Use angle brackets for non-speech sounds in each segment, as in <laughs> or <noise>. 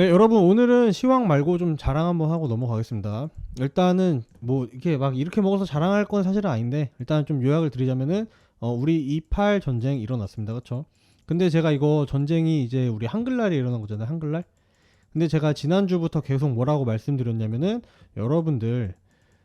네, 여러분 오늘은 시황 말고 좀 자랑 한번 하고 넘어가겠습니다. 일단은 뭐 이렇게 막 이렇게 먹어서 자랑할 건 사실은 아닌데 일단 좀 요약을 드리자면은 어, 우리 28 전쟁 일어났습니다. 그렇죠? 근데 제가 이거 전쟁이 이제 우리 한글날에 일어난 거잖아요. 한글날. 근데 제가 지난주부터 계속 뭐라고 말씀드렸냐면은 여러분들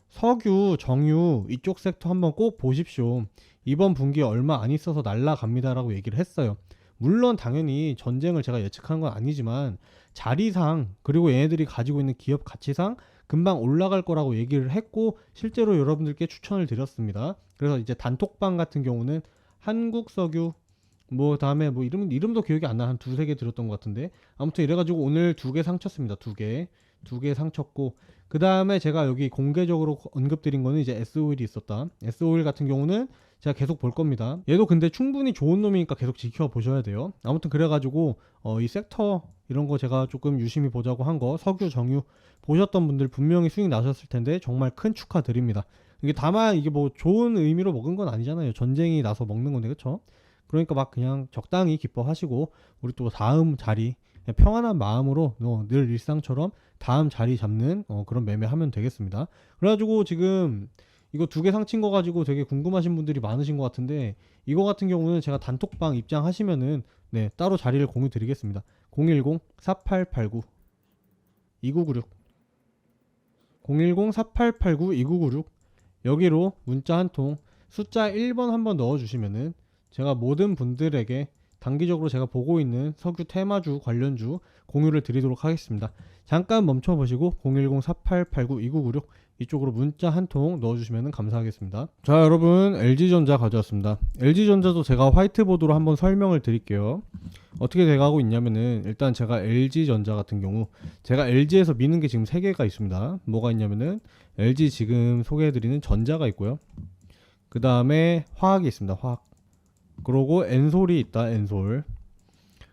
석유, 정유 이쪽 섹터 한번 꼭 보십시오. 이번 분기에 얼마 안 있어서 날라갑니다라고 얘기를 했어요. 물론 당연히 전쟁을 제가 예측한 건 아니지만 자리상 그리고 얘네들이 가지고 있는 기업 가치상 금방 올라갈 거라고 얘기를 했고 실제로 여러분들께 추천을 드렸습니다. 그래서 이제 단톡방 같은 경우는 한국석유 뭐 다음에 뭐 이름 이름도 기억이 안 나 한 두세 개 들었던 것 같은데 아무튼 이래가지고 오늘 두 개 상쳤습니다. 두 개. 두 개 상쳤고 그 다음에 제가 여기 공개적으로 언급드린 거는 이제 S-오일이 있었다. S-오일 같은 경우는 제가 계속 볼 겁니다. 얘도 근데 충분히 좋은 놈이니까 계속 지켜보셔야 돼요. 아무튼 그래가지고 어, 이 섹터 이런 거 제가 조금 유심히 보자고 한 거 석유, 정유 보셨던 분들 분명히 수익 나셨을 텐데 정말 큰 축하드립니다. 이게 다만 이게 뭐 좋은 의미로 먹은 건 아니잖아요. 전쟁이 나서 먹는 건데 그쵸? 그러니까 막 그냥 적당히 기뻐하시고 우리 또 다음 자리 평안한 마음으로 어, 늘 일상처럼 다음 자리 잡는 어, 그런 매매하면 되겠습니다. 그래가지고 지금 이거 두 개 상친 거 가지고 되게 궁금하신 분들이 많으신 것 같은데 이거 같은 경우는 제가 단톡방 입장하시면은 네 따로 자리를 공유 드리겠습니다. 010 4889 2996 010 4889 2996 여기로 문자 한 통 숫자 1번 한번 넣어주시면은 제가 모든 분들에게 단기적으로 제가 보고 있는 석유 테마주 관련주 공유를 드리도록 하겠습니다. 잠깐 멈춰 보시고 010-4889-2996 이쪽으로 문자 한 통 넣어주시면 감사하겠습니다. 자 여러분 LG전자 가져왔습니다. LG전자도 제가 화이트보드로 한번 설명을 드릴게요. 어떻게 돼가고 있냐면은 일단 제가 LG전자 같은 경우 제가 LG에서 미는 게 지금 3개가 있습니다. 뭐가 있냐면은 LG 지금 소개해드리는 전자가 있고요. 그 다음에 화학이 있습니다. 화학. 그러고 엔솔이 있다. 엔솔.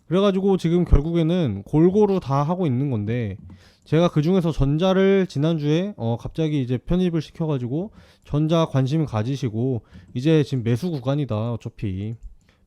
그래가지고 지금 결국에는 골고루 다 하고 있는 건데 제가 그 중에서 전자를 지난주에 어 갑자기 이제 편입을 시켜가지고 전자 관심 가지시고 이제 지금 매수 구간이다 어차피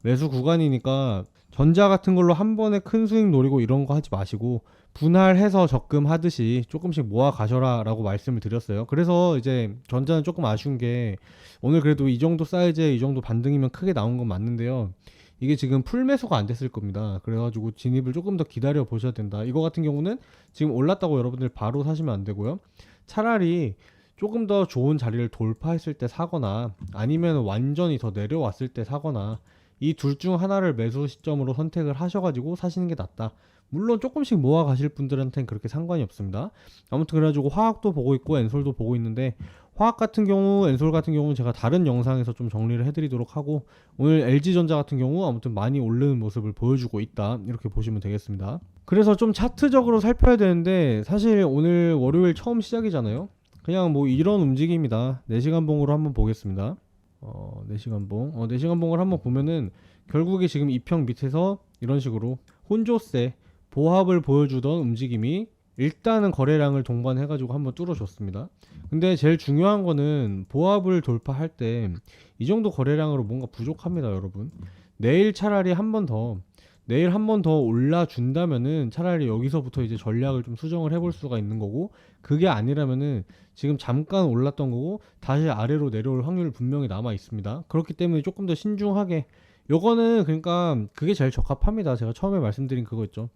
매수 구간이니까 전자 같은 걸로 한 번에 큰 수익 노리고 이런 거 하지 마시고 분할해서 적금 하듯이 조금씩 모아 가셔라 라고 말씀을 드렸어요. 그래서 이제 전자는 조금 아쉬운 게 오늘 그래도 이 정도 사이즈에 이 정도 반등이면 크게 나온 건 맞는데요. 이게 지금 풀 매수가 안 됐을 겁니다. 그래가지고 진입을 조금 더 기다려 보셔야 된다. 이거 같은 경우는 지금 올랐다고 여러분들 바로 사시면 안 되고요. 차라리 조금 더 좋은 자리를 돌파했을 때 사거나 아니면 완전히 더 내려왔을 때 사거나 이 둘 중 하나를 매수 시점으로 선택을 하셔가지고 사시는 게 낫다. 물론 조금씩 모아 가실 분들한테는 그렇게 상관이 없습니다. 아무튼 그래가지고 화학도 보고 있고 엔솔도 보고 있는데 화학 같은 경우, 엔솔 같은 경우는 제가 다른 영상에서 좀 정리를 해드리도록 하고 오늘 LG전자 같은 경우 아무튼 많이 오르는 모습을 보여주고 있다 이렇게 보시면 되겠습니다. 그래서 좀 차트적으로 살펴야 되는데 사실 오늘 월요일 처음 시작이잖아요. 그냥 뭐 이런 움직임이다. 4시간 봉으로 한번 보겠습니다. 어, 4시간 봉. 어, 4시간 봉을 한번 보면은 결국에 지금 이평 밑에서 이런 식으로 혼조세 보합을 보여주던 움직임이 일단은 거래량을 동반해가지고 한번 뚫어줬습니다. 근데 제일 중요한 거는 보합을 돌파할 때 이 정도 거래량으로 뭔가 부족합니다, 여러분. 내일 차라리 한 번 더, 내일 한 번 더 올라준다면은 차라리 여기서부터 이제 전략을 좀 수정을 해볼 수가 있는 거고, 그게 아니라면은 지금 잠깐 올랐던 거고, 다시 아래로 내려올 확률 분명히 남아 있습니다. 그렇기 때문에 조금 더 신중하게, 요거는 그러니까 그게 제일 적합합니다. 제가 처음에 말씀드린 그거 있죠.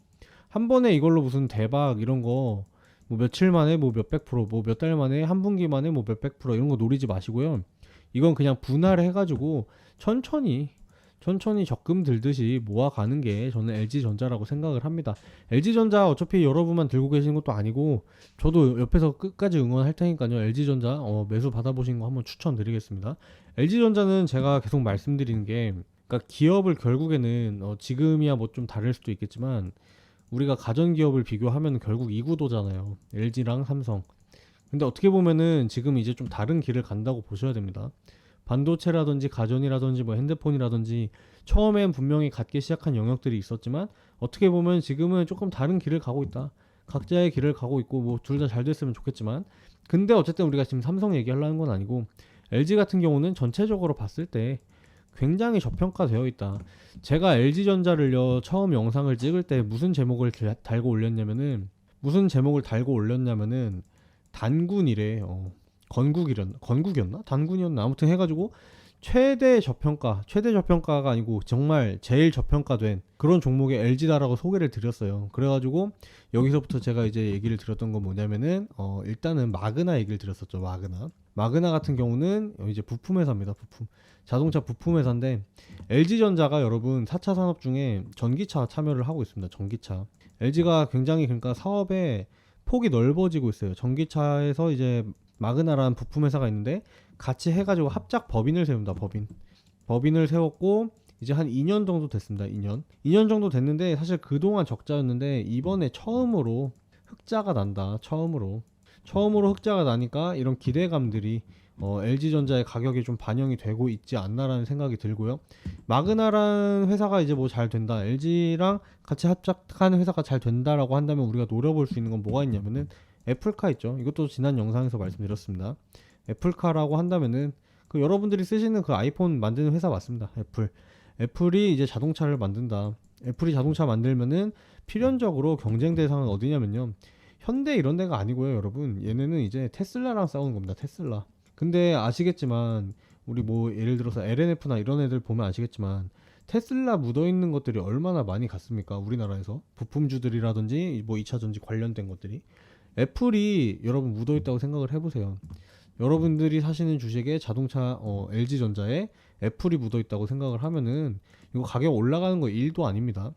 한 번에 이걸로 무슨 대박 이런 거 뭐 며칠 만에 뭐 몇백 프로 뭐 몇 달 만에 한 분기 만에 뭐 몇백 프로 이런 거 노리지 마시고요. 이건 그냥 분할을 해가지고 천천히 천천히 적금 들듯이 모아가는 게 저는 LG전자라고 생각을 합니다. LG전자 어차피 여러분만 들고 계시는 것도 아니고 저도 옆에서 끝까지 응원할 테니까요. LG전자 어, 매수 받아보신 거 한번 추천드리겠습니다. LG전자는 제가 계속 말씀드리는 게 그러니까 기업을 결국에는 어, 지금이야 뭐 좀 다를 수도 있겠지만 우리가 가전 기업을 비교하면 결국 이 구도잖아요. LG랑 삼성. 근데 어떻게 보면은 지금 이제 좀 다른 길을 간다고 보셔야 됩니다. 반도체라든지 가전이라든지 뭐 핸드폰이라든지 처음엔 분명히 갖기 시작한 영역들이 있었지만 어떻게 보면 지금은 조금 다른 길을 가고 있다. 각자의 길을 가고 있고 뭐 둘 다 잘 됐으면 좋겠지만 근데 어쨌든 우리가 지금 삼성 얘기하려는 건 아니고 LG 같은 경우는 전체적으로 봤을 때 굉장히 저평가되어 있다. 제가 LG전자를요 처음 영상을 찍을 때 무슨 제목을 달- 달고 올렸냐면은 무슨 제목을 달고 올렸냐면은 단군이래. 어, 건국이랬나? 건국이었나? 단군이었나? 아무튼 해가지고 최대 저평가, 최대 저평가가 아니고 정말 제일 저평가된 그런 종목의 LG다라고 소개를 드렸어요. 그래가지고 여기서부터 제가 이제 얘기를 드렸던 건 뭐냐면은 어, 일단은 마그나 얘기를 드렸었죠. 마그나. 마그나 같은 경우는 이제 부품 회사입니다. 부품. 자동차 부품 회사인데 LG전자가 여러분 4차 산업 중에 전기차 참여를 하고 있습니다. 전기차. LG가 굉장히 그러니까 사업의 폭이 넓어지고 있어요. 전기차에서 이제 마그나라는 부품 회사가 있는데 같이 해 가지고 합작 법인을 세운다. 법인. 법인을 세웠고 이제 한 2년 정도 됐습니다. 2년. 2년 정도 됐는데 사실 그동안 적자였는데 이번에 처음으로 흑자가 난다. 처음으로. 처음으로 흑자가 나니까 이런 기대감들이 어, LG전자의 가격이 좀 반영이 되고 있지 않나라는 생각이 들고요. 마그나라는 회사가 이제 뭐 잘 된다. LG랑 같이 합작하는 회사가 잘 된다라고 한다면 우리가 노려볼 수 있는 건 뭐가 있냐면은 애플카 있죠. 이것도 지난 영상에서 말씀드렸습니다. 애플카라고 한다면은 그 여러분들이 쓰시는 그 아이폰 만드는 회사 맞습니다. 애플. 애플이 이제 자동차를 만든다. 애플이 자동차 만들면은 필연적으로 경쟁 대상은 어디냐면요. 현대 이런 데가 아니고요, 여러분. 얘네는 이제 테슬라랑 싸우는 겁니다. 테슬라. 근데 아시겠지만 우리 뭐 예를 들어서 LNF나 이런 애들 보면 아시겠지만 테슬라 묻어 있는 것들이 얼마나 많이 갔습니까? 우리나라에서 부품주들이라든지 뭐 2차 전지 관련된 것들이 애플이 여러분 묻어 있다고 생각을 해보세요. 여러분들이 사시는 주식에 자동차 어, LG전자에 애플이 묻어 있다고 생각을 하면은 이거 가격 올라가는 거 1도 아닙니다.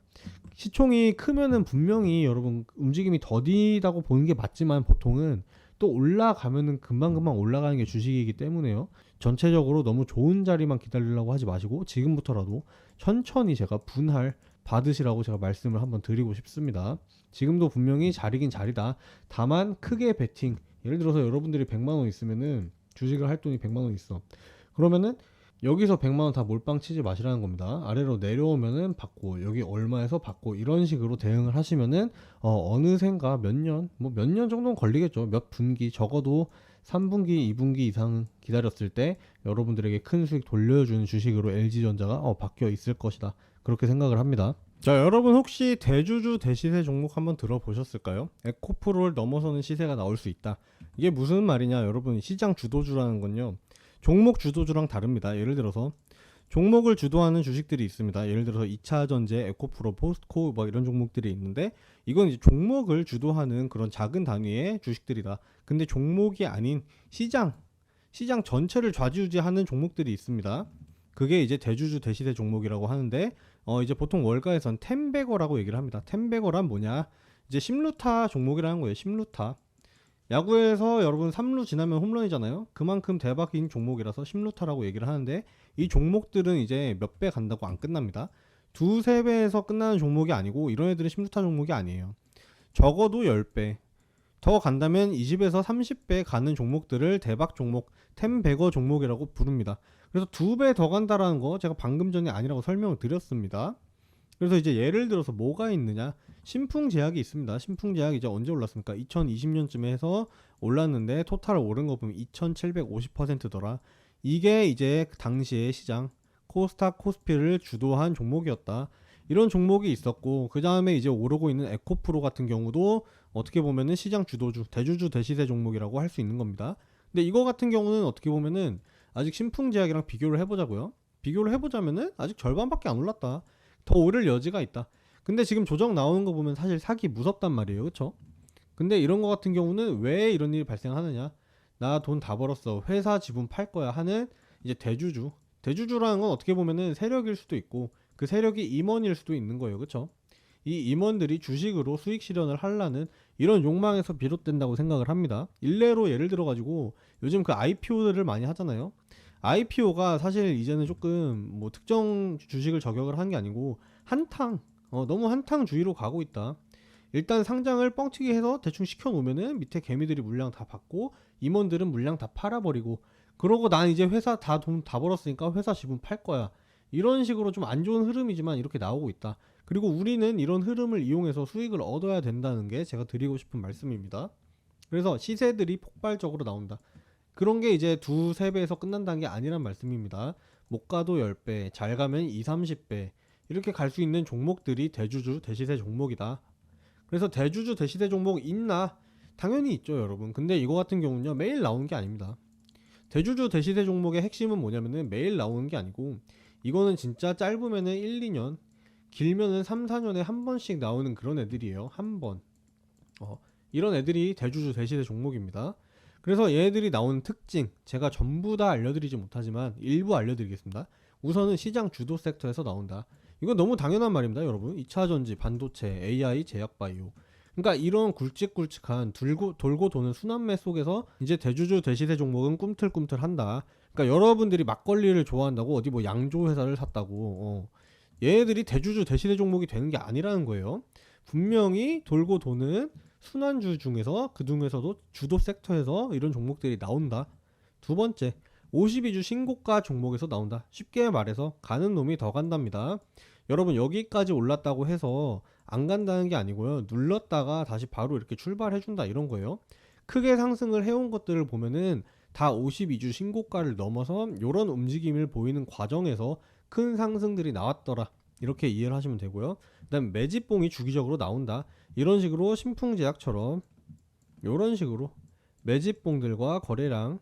시총이 크면은 분명히 여러분 움직임이 더디다고 보는 게 맞지만 보통은 또 올라가면은 금방금방 올라가는 게 주식이기 때문에요. 전체적으로 너무 좋은 자리만 기다리려고 하지 마시고 지금부터라도 천천히 제가 분할 받으시라고 제가 말씀을 한번 드리고 싶습니다. 지금도 분명히 자리긴 자리다. 다만 크게 베팅 예를 들어서 여러분들이 100만 원 있으면은 주식을 할 돈이 100만 원 있어. 그러면은 여기서 100만 원 다 몰빵 치지 마시라는 겁니다. 아래로 내려오면은 받고 여기 얼마에서 받고 이런 식으로 대응을 하시면은 어, 어느샌가 몇 년, 뭐 몇 년 정도는 걸리겠죠. 몇 분기 적어도 3분기, 2분기 이상 기다렸을 때 여러분들에게 큰 수익 돌려주는 주식으로 LG전자가 어, 바뀌어 있을 것이다. 그렇게 생각을 합니다. 자, 여러분 혹시 대주주 대시세 종목 한번 들어보셨을까요? 에코프로를 넘어서는 시세가 나올 수 있다. 이게 무슨 말이냐, 여러분 시장 주도주라는 건요. 종목 주도주랑 다릅니다. 예를 들어서 종목을 주도하는 주식들이 있습니다. 예를 들어서 2차 전제, 에코프로, 포스코 뭐 이런 종목들이 있는데 이건 이제 종목을 주도하는 그런 작은 단위의 주식들이다. 근데 종목이 아닌 시장, 시장 전체를 좌지우지하는 종목들이 있습니다. 그게 이제 대주주 대시세 종목이라고 하는데 어 이제 보통 월가에선 템베거라고 얘기를 합니다. 템베거란 뭐냐? 이제 심루타 종목이라는 거예요. 심루타. 야구에서 여러분 3루 지나면 홈런이잖아요. 그만큼 대박인 종목이라서 심루타라고 얘기를 하는데 이 종목들은 이제 몇 배 간다고 안 끝납니다. 두세 배에서 끝나는 종목이 아니고 이런 애들은 심루타 종목이 아니에요. 적어도 10배. 더 간다면 20에서 30배 가는 종목들을 대박 종목, 템베거 종목이라고 부릅니다. 그래서 두 배 더 간다라는 거 제가 방금 전에 아니라고 설명을 드렸습니다. 그래서 이제 예를 들어서 뭐가 있느냐? 신풍 제약이 있습니다. 신풍 제약 이제 언제 올랐습니까? 2020년쯤에 해서 올랐는데 토탈 오른 거 보면 2,750%더라. 이게 이제 그 당시의 시장 코스닥 코스피를 주도한 종목이었다. 이런 종목이 있었고 그 다음에 이제 오르고 있는 에코프로 같은 경우도 어떻게 보면은 시장 주도주 대주주 대시세 종목이라고 할 수 있는 겁니다. 근데 이거 같은 경우는 어떻게 보면은 아직 신풍 제약이랑 비교를 해보자고요. 비교를 해보자면은 아직 절반밖에 안 올랐다. 더 오를 여지가 있다. 근데 지금 조정 나오는 거 보면 사실 사기 무섭단 말이에요, 그렇죠? 근데 이런 거 같은 경우는 왜 이런 일이 발생하느냐? 나 돈 다 벌었어. 회사 지분 팔 거야 하는 이제 대주주. 대주주라는 건 어떻게 보면은 세력일 수도 있고 그 세력이 임원일 수도 있는 거예요, 그렇죠? 이 임원들이 주식으로 수익 실현을 하려는 이런 욕망에서 비롯된다고 생각을 합니다. 일례로 예를 들어 가지고 요즘 그 IPO들을 많이 하잖아요. IPO가 사실 이제는 조금 뭐 특정 주식을 저격을 하는 게 아니고 한탕 어, 너무 한탕 주의로 가고 있다. 일단 상장을 뻥치기 해서 대충 시켜 놓으면은 밑에 개미들이 물량 다 받고 임원들은 물량 다 팔아버리고 그러고 난 이제 회사 다돈다 벌었으니까 회사 지분 팔 거야. 이런 식으로 좀 안 좋은 흐름이지만 이렇게 나오고 있다. 그리고 우리는 이런 흐름을 이용해서 수익을 얻어야 된다는 게 제가 드리고 싶은 말씀입니다. 그래서 시세들이 폭발적으로 나온다. 그런 게 이제 두세 배에서 끝난다는 게 아니란 말씀입니다. 못 가도 10배, 잘 가면 2, 30배 이렇게 갈 수 있는 종목들이 대주주 대시세 종목이다. 그래서 대주주 대시세 종목 있나? 당연히 있죠, 여러분. 근데 이거 같은 경우는요, 매일 나오는 게 아닙니다. 대주주 대시세 종목의 핵심은 뭐냐면은 매일 나오는 게 아니고 이거는 진짜 짧으면은 1, 2년, 길면은 3, 4년에 한 번씩 나오는 그런 애들이에요. 한 번. 어, 이런 애들이 대주주 대시세 종목입니다. 그래서 얘들이 나오는 특징 제가 전부 다 알려드리지 못하지만 일부 알려드리겠습니다. 우선은 시장 주도 섹터에서 나온다. 이건 너무 당연한 말입니다, 여러분. 2차 전지, 반도체, AI, 제약 바이오. 그러니까 이런 굵직굵직한 돌고 돌고 도는 순환매 속에서 이제 대주주 대시세 종목은 꿈틀꿈틀한다. 그러니까 여러분들이 막걸리를 좋아한다고 어디 뭐 양조 회사를 샀다고 어. 얘네들이 대주주 대시세 종목이 되는 게 아니라는 거예요. 분명히 돌고 도는 순환주 중에서 그 중에서도 주도 섹터에서 이런 종목들이 나온다. 두 번째, 52주 신고가 종목에서 나온다. 쉽게 말해서 가는 놈이 더 간답니다. 여러분 여기까지 올랐다고 해서 안 간다는 게 아니고요. 눌렀다가 다시 바로 이렇게 출발해 준다 이런 거예요. 크게 상승을 해온 것들을 보면은 다 52주 신고가를 넘어서 이런 움직임을 보이는 과정에서 큰 상승들이 나왔더라. 이렇게 이해를 하시면 되고요. 그다음 매집봉이 주기적으로 나온다. 이런 식으로 신풍제약처럼 이런 식으로 매집봉들과 거래량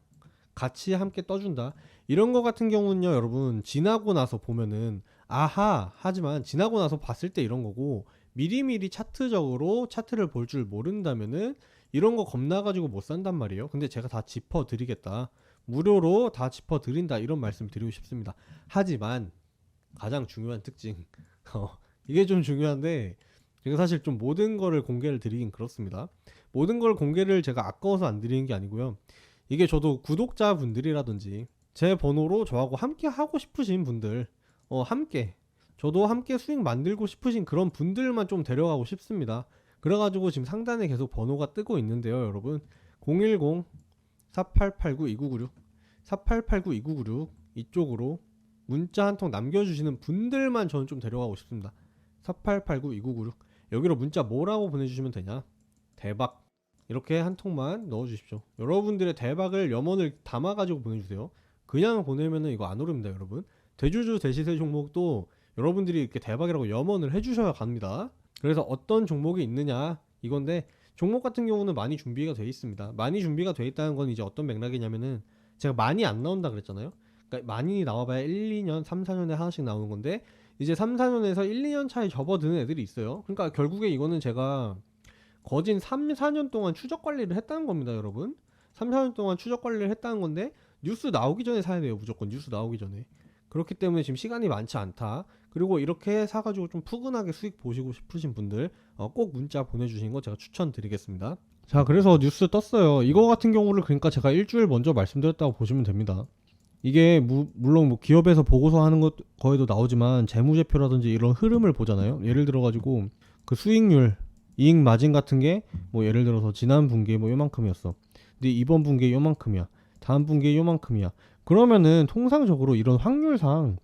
같이 함께 떠준다. 이런 거 같은 경우는요, 여러분 지나고 나서 보면은 아하 하지만 지나고 나서 봤을 때 이런 거고 미리미리 차트적으로 차트를 볼 줄 모른다면은 이런 거 겁나 가지고 못 산단 말이에요. 근데 제가 다 짚어 드리겠다. 무료로 다 짚어 드린다. 이런 말씀 드리고 싶습니다. 하지만 가장 중요한 특징 <laughs> 어, 이게 좀 중요한데 제가 사실 좀 모든 거를 공개를 드리긴 그렇습니다. 모든 걸 공개를 제가 아까워서 안 드리는 게 아니고요. 이게 저도 구독자분들이라든지 제 번호로 저하고 함께 하고 싶으신 분들 어 함께 저도 함께 수익 만들고 싶으신 그런 분들만 좀 데려가고 싶습니다. 그래가지고 지금 상단에 계속 번호가 뜨고 있는데요, 여러분. 010 4889 2996 4889 2996 이쪽으로 문자 한 통 남겨주시는 분들만 저는 좀 데려가고 싶습니다. 4889 2996 여기로 문자 뭐라고 보내주시면 되냐? 대박 이렇게 한 통만 넣어주십시오. 여러분들의 대박을 염원을 담아가지고 보내주세요. 그냥 보내면은 이거 안 오릅니다, 여러분. 대주주 대시세 종목도 여러분들이 이렇게 대박이라고 염원을 해주셔야 갑니다. 그래서 어떤 종목이 있느냐 이건데 종목 같은 경우는 많이 준비가 돼 있습니다. 많이 준비가 돼 있다는 건 이제 어떤 맥락이냐면은 제가 많이 안 나온다 그랬잖아요. 그러니까 많이 나와봐야 1, 2년, 3, 4년에 하나씩 나오는 건데 이제 3, 4년에서 1, 2년 차에 접어드는 애들이 있어요. 그러니까 결국에 이거는 제가 거진 3, 4년 동안 추적 관리를 했다는 겁니다, 여러분. 3, 4년 동안 추적 관리를 했다는 건데 뉴스 나오기 전에 사야 돼요, 무조건 뉴스 나오기 전에. 그렇기 때문에 지금 시간이 많지 않다. 그리고 이렇게 사가지고 좀 푸근하게 수익 보시고 싶으신 분들 어, 꼭 문자 보내주신 거 제가 추천드리겠습니다. 자, 그래서 뉴스 떴어요. 이거 같은 경우를 그러니까 제가 일주일 먼저 말씀드렸다고 보시면 됩니다. 이게 무, 물론 뭐 기업에서 보고서 하는 것 거에도 나오지만 재무제표라든지 이런 흐름을 보잖아요. 예를 들어 가지고 그 수익률, 이익 마진 같은 게 뭐 예를 들어서 지난 분기에 뭐 요만큼이었어. 근데 이번 분기에 요만큼이야. 다음 분기에 요만큼이야. 그러면은 통상적으로 이런 확률상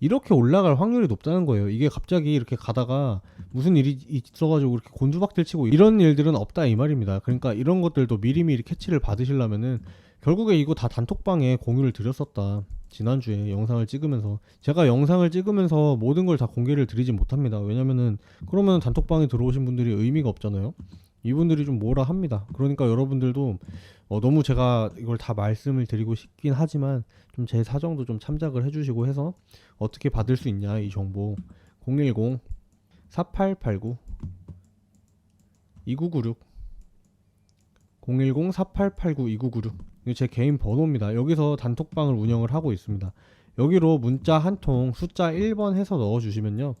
이렇게 올라갈 확률이 높다는 거예요. 이게 갑자기 이렇게 가다가 무슨 일이 있어가지고 이렇게 곤두박질 치고 이런 일들은 없다 이 말입니다. 그러니까 이런 것들도 미리미리 캐치를 받으시려면은 결국에 이거 다 단톡방에 공유를 드렸었다. 지난주에 영상을 찍으면서 제가 영상을 찍으면서 모든 걸 다 공개를 드리지 못합니다. 왜냐면은 그러면 단톡방에 들어오신 분들이 의미가 없잖아요. 이분들이 좀 뭐라 합니다. 그러니까 여러분들도 어, 너무 제가 이걸 다 말씀을 드리고 싶긴 하지만 좀 제 사정도 좀 참작을 해주시고 해서 어떻게 받을 수 있냐 이 정보 010 4889 2996 010 4889 2996 이게 제 개인 번호입니다. 여기서 단톡방을 운영을 하고 있습니다. 여기로 문자 한 통 숫자 1번 해서 넣어 주시면요.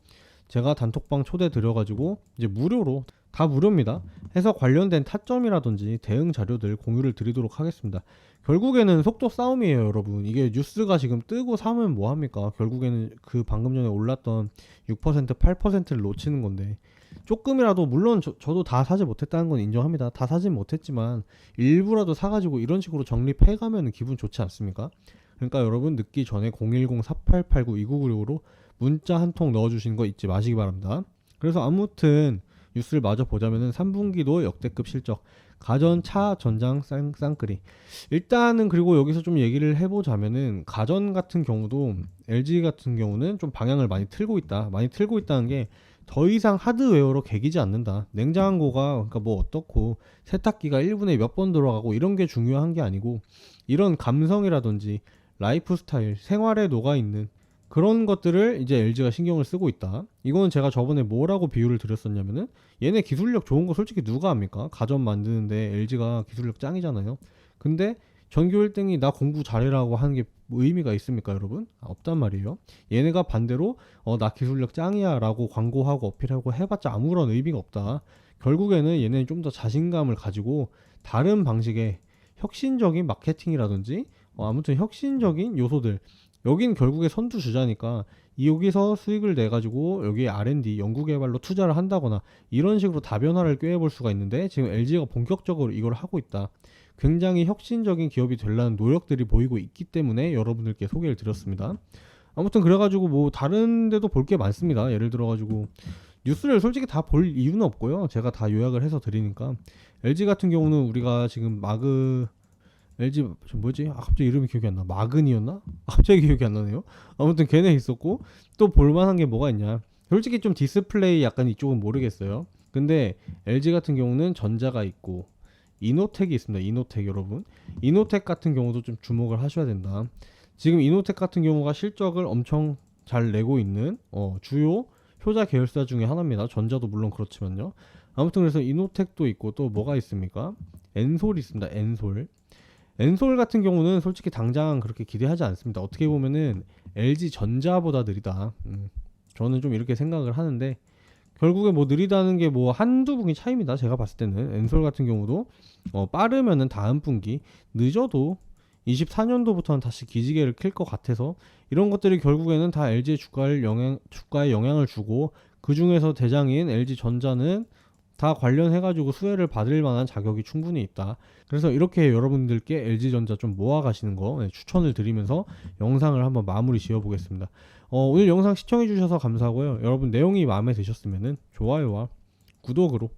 제가 단톡방 초대 드려가지고 이제 무료로 다 무료입니다. 해서 관련된 타점이라든지 대응 자료들 공유를 드리도록 하겠습니다. 결국에는 속도 싸움이에요, 여러분. 이게 뉴스가 지금 뜨고 사면 뭐 합니까? 결국에는 그 방금 전에 올랐던 6% 8%를 놓치는 건데 조금이라도 물론 저, 저도 다 사지 못했다는 건 인정합니다. 다 사진 못했지만 일부라도 사가지고 이런 식으로 정립해가면 기분 좋지 않습니까? 그러니까 여러분 늦기 전에 010-4889-2996으로 문자 한 통 넣어주신 거 잊지 마시기 바랍니다. 그래서 아무튼 뉴스를 마저 보자면은 3분기도 역대급 실적 가전, 차, 전장, 쌍, 쌍끌이. 일단은 그리고 여기서 좀 얘기를 해보자면은 가전 같은 경우도 LG 같은 경우는 좀 방향을 많이 틀고 있다. 많이 틀고 있다는 게 더 이상 하드웨어로 개기지 않는다. 냉장고가 그러니까 뭐 어떻고 세탁기가 1분에 몇번 들어가고 이런 게 중요한 게 아니고 이런 감성이라든지 라이프 스타일, 생활에 녹아 있는 그런 것들을 이제 LG가 신경을 쓰고 있다. 이거는 제가 저번에 뭐라고 비유를 드렸었냐면은 얘네 기술력 좋은 거 솔직히 누가 합니까? 가전 만드는데 LG가 기술력 짱이잖아요. 근데 전교 1등이 나 공부 잘해라고 하는 게뭐 의미가 있습니까, 여러분? 아, 없단 말이에요. 얘네가 반대로 어, 나 기술력 짱이야라고 광고하고 어필하고 해봤자 아무런 의미가 없다. 결국에는 얘네는 좀 더 자신감을 가지고 다른 방식의 혁신적인 마케팅이라든지 어, 아무튼 혁신적인 요소들 여긴 결국에 선두 주자니까 이 여기서 수익을 내 가지고 여기에 R&D 연구개발로 투자를 한다거나 이런 식으로 다변화를 꾀해볼 수가 있는데 지금 LG가 본격적으로 이걸 하고 있다. 굉장히 혁신적인 기업이 되려는 노력들이 보이고 있기 때문에 여러분들께 소개를 드렸습니다. 아무튼 그래가지고 뭐 다른 데도 볼 게 많습니다. 예를 들어가지고 뉴스를 솔직히 다 볼 이유는 없고요. 제가 다 요약을 해서 드리니까 LG 같은 경우는 우리가 지금 마그 LG 저 뭐지? 아, 갑자기 이름이 기억이 안 나. 마근이었나? 갑자기 기억이 안 나네요. 아무튼 걔네 있었고 또 볼만한 게 뭐가 있냐? 솔직히 좀 디스플레이 약간 이쪽은 모르겠어요. 근데 LG 같은 경우는 전자가 있고 이노텍이 있습니다. 이노텍 여러분. 이노텍 같은 경우도 좀 주목을 하셔야 된다. 지금 이노텍 같은 경우가 실적을 엄청 잘 내고 있는 어, 주요 효자 계열사 중에 하나입니다. 전자도 물론 그렇지만요. 아무튼 그래서 이노텍도 있고 또 뭐가 있습니까? 엔솔이 있습니다. 엔솔. 엔솔 같은 경우는 솔직히 당장 그렇게 기대하지 않습니다. 어떻게 보면은 LG 전자보다 느리다. 음, 저는 좀 이렇게 생각을 하는데 결국에 뭐 느리다는 게 뭐 한두 분기 차이입니다. 제가 봤을 때는 엔솔 같은 경우도 어, 빠르면은 다음 분기 늦어도 24년도부터는 다시 기지개를 킬 것 같아서 이런 것들이 결국에는 다 LG의 주가를 영향 주가에 영향을 주고 그 중에서 대장인 LG 전자는 다 관련해가지고 수혜를 받을 만한 자격이 충분히 있다. 그래서 이렇게 여러분들께 LG전자 좀 모아가시는 거 네, 추천을 드리면서 영상을 한번 마무리 지어보겠습니다. 어, 오늘 영상 시청해주셔서 감사하고요. 여러분 내용이 마음에 드셨으면은 좋아요와 구독으로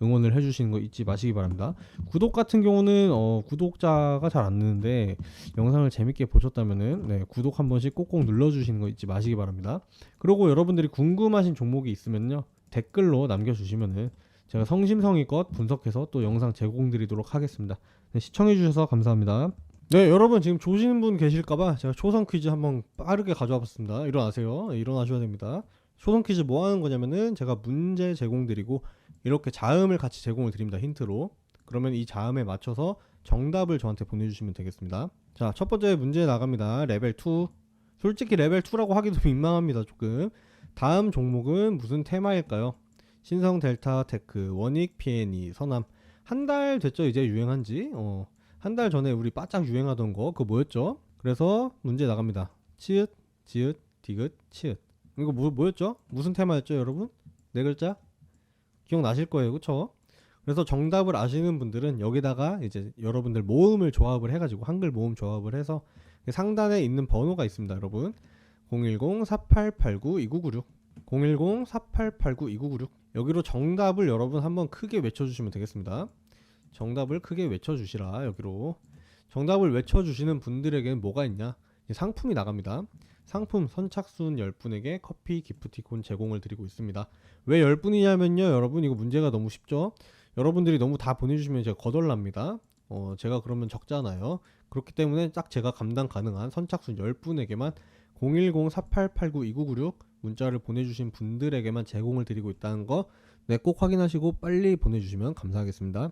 응원을 해주시는 거 잊지 마시기 바랍니다. 구독 같은 경우는 어, 구독자가 잘 안 느는데 영상을 재밌게 보셨다면은 네, 구독 한 번씩 꼭꼭 눌러주시는 거 잊지 마시기 바랍니다. 그리고 여러분들이 궁금하신 종목이 있으면요 댓글로 남겨주시면은 제가 성심성의껏 분석해서 또 영상 제공드리도록 하겠습니다. 네, 시청해주셔서 감사합니다. 네, 여러분 지금 조시는 분 계실까봐 제가 초성 퀴즈 한번 빠르게 가져와 봤습니다. 일어나세요. 네, 일어나셔야 됩니다. 초성 퀴즈 뭐 하는 거냐면은 제가 문제 제공드리고 이렇게 자음을 같이 제공을 드립니다. 힌트로. 그러면 이 자음에 맞춰서 정답을 저한테 보내주시면 되겠습니다. 자, 첫 번째 문제 나갑니다. 레벨 2. 솔직히 레벨 2라고 하기도 <laughs> 민망합니다. 조금. 다음 종목은 무슨 테마일까요? 신성 델타 테크, 원익 PNE, 서남. 한 달 됐죠? 이제 유행한지. 어, 한 달 전에 우리 바짝 유행하던 거 그거 뭐였죠? 그래서 문제 나갑니다. 치읓, 지읒, 디귿, 치읓. 이거 뭐, 뭐였죠? 무슨 테마였죠, 여러분? 네 글자? 기억나실 거예요, 그쵸? 그래서 정답을 아시는 분들은 여기다가 이제 여러분들 모음을 조합을 해가지고 한글 모음 조합을 해서 상단에 있는 번호가 있습니다, 여러분. 010-4889-2996 010-4889-2996 여기로 정답을 여러분 한번 크게 외쳐주시면 되겠습니다. 정답을 크게 외쳐주시라 여기로 정답을 외쳐주시는 분들에게는 뭐가 있냐 상품이 나갑니다. 상품 선착순 10분에게 커피 기프티콘 제공을 드리고 있습니다. 왜 10분이냐면요 여러분 이거 문제가 너무 쉽죠 여러분들이 너무 다 보내주시면 제가 거덜납니다 어, 제가 그러면 적잖아요 그렇기 때문에 딱 제가 감당 가능한 선착순 10분에게만 010-4889-2996 문자를 보내주신 분들에게만 제공을 드리고 있다는 거 네, 꼭 확인하시고 빨리 보내주시면 감사하겠습니다